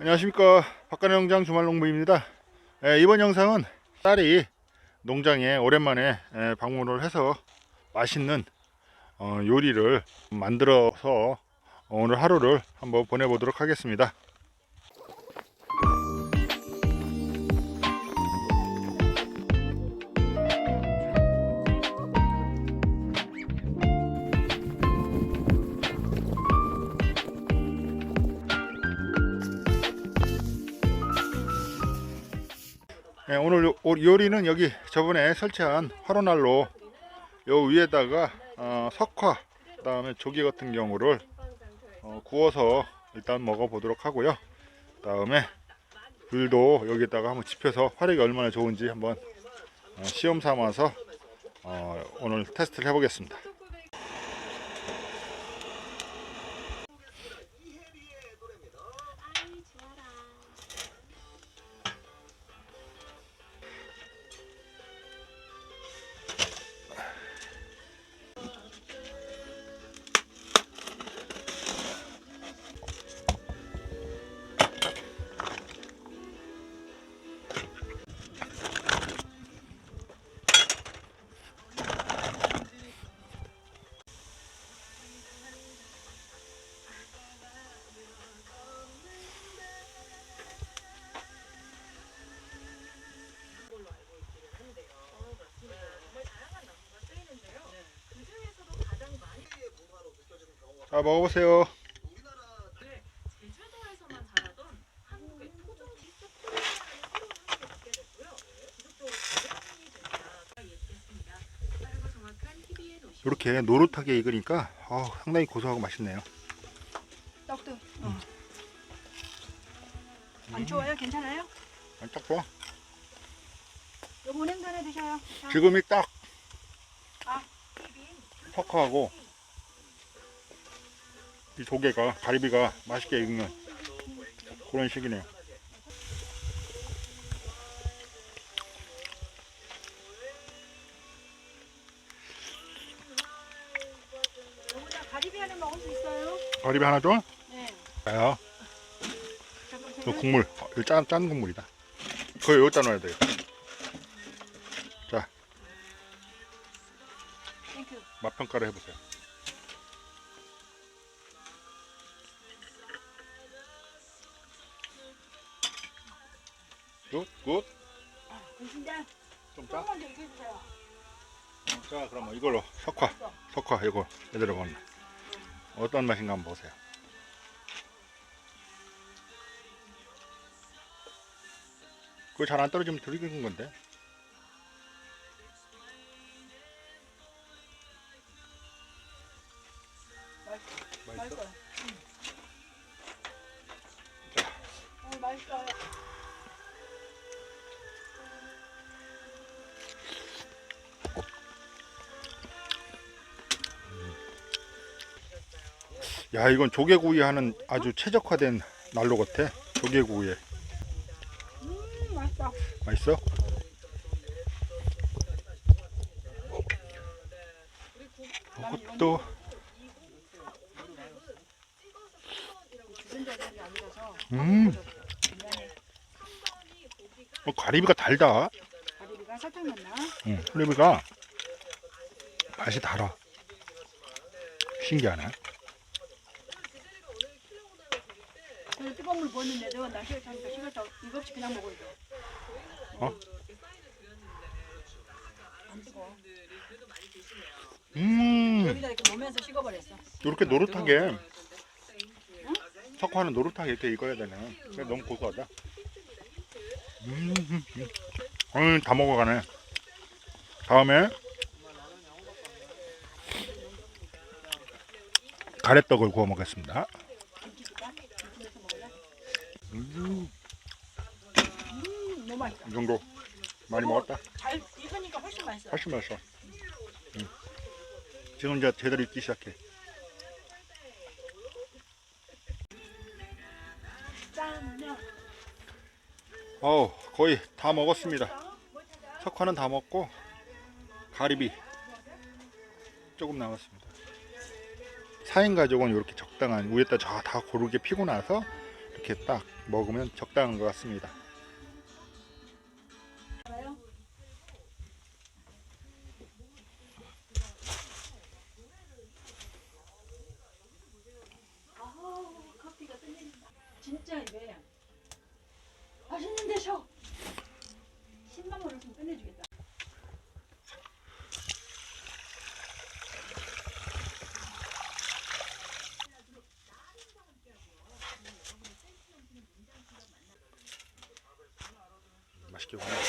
안녕하십니까. 박간의 농장 주말농부입니다. 예, 이번 영상은 딸이 농장에 오랜만에 예, 방문을 해서 맛있는 어, 요리를 만들어서 오늘 하루를 한번 보내보도록 하겠습니다 예, 오늘 요리는 여기 저번에 설치한 화로난로 요 위에다가 어, 석화 그 다음에 조개 같은 경우를 어, 구워서 일단 먹어보도록 하고요. 그다음에 불도 여기다가 한번 지펴서 화력이 얼마나 좋은지 한번 어, 시험 삼아서 어, 오늘 테스트를 해보겠습니다. 정확한 TV의 노시. 이렇게 노릇하게 익으니까 어, 상당히 고소하고 맛있네요. 떡도. 어. 안 추워요? 괜찮아요? 딱 좋아. 요거 냉장에 드셔요. 자, 지금이 딱 아. 석화하고 이 조개가 가리비가 맛있게 익는 그런. 여기다 가리비 하나 먹을 수 있어요? 가리비 하나 줘? 네. 야, 저 국물, 어, 이거 짠, 짠 국물이다. 그거 여기다 넣어야 돼요. 땡큐. 맛 평가를 해보세요. 굿, 굿. 진짜 좀 짜? 조금만 더 익혀주세요. 자, 그러면 이걸로 석화, 석화 이거 제대로 먹는 어떤 맛인가 한번 보세요. 그거 잘 안 떨어지면 덜 익은 건데. 맛있어? 맛있어요. 응. 어, 야, 이건 조개구이 하는 아주 최적화된 난로 같아. 조개구이에. 음, 맛있다. 맛있어? 이것도 음, 어, 가리비가 달다. 가리비가 설탕 넣나? 응, 가리비가 맛이 달아. 신기하네. 그래서 뜨거운 물 부었는데도 날씨가 타니까 식어서 이거 없이 그냥 먹어야 돼. 어? 안 뜨거. 음, 여기다 이렇게 놓으면서 식어버렸어. 이렇게 노릇하게 석화는 노릇하게 이렇게 익어야 되네. 근데 너무 고소하다. 음, 음, 음. 음, 다 먹어가네. 다음에 가래떡을 구워 먹겠습니다. 김치볶아? 김치에서 먹을래? 음, 음, 너무 맛있다. 이 정도 많이 먹었다. 잘 익으니까 훨씬 맛있어. 훨씬 맛있어. 음. 지금 이제 제대로 익기 시작해. 어우, 거의 다 먹었습니다. 석화는 다 먹고 가리비 조금 남았습니다. 4인 가족은 이렇게 적당한 위에다 다, 다 고르게 피고 나서 이렇게 딱 먹으면 적당한 것 같습니다. 알아요? 아우 커피가 땡긴다. 진짜 왜? 맛있는데 쇼. 10만 원을 좀 끝내주겠다. 맛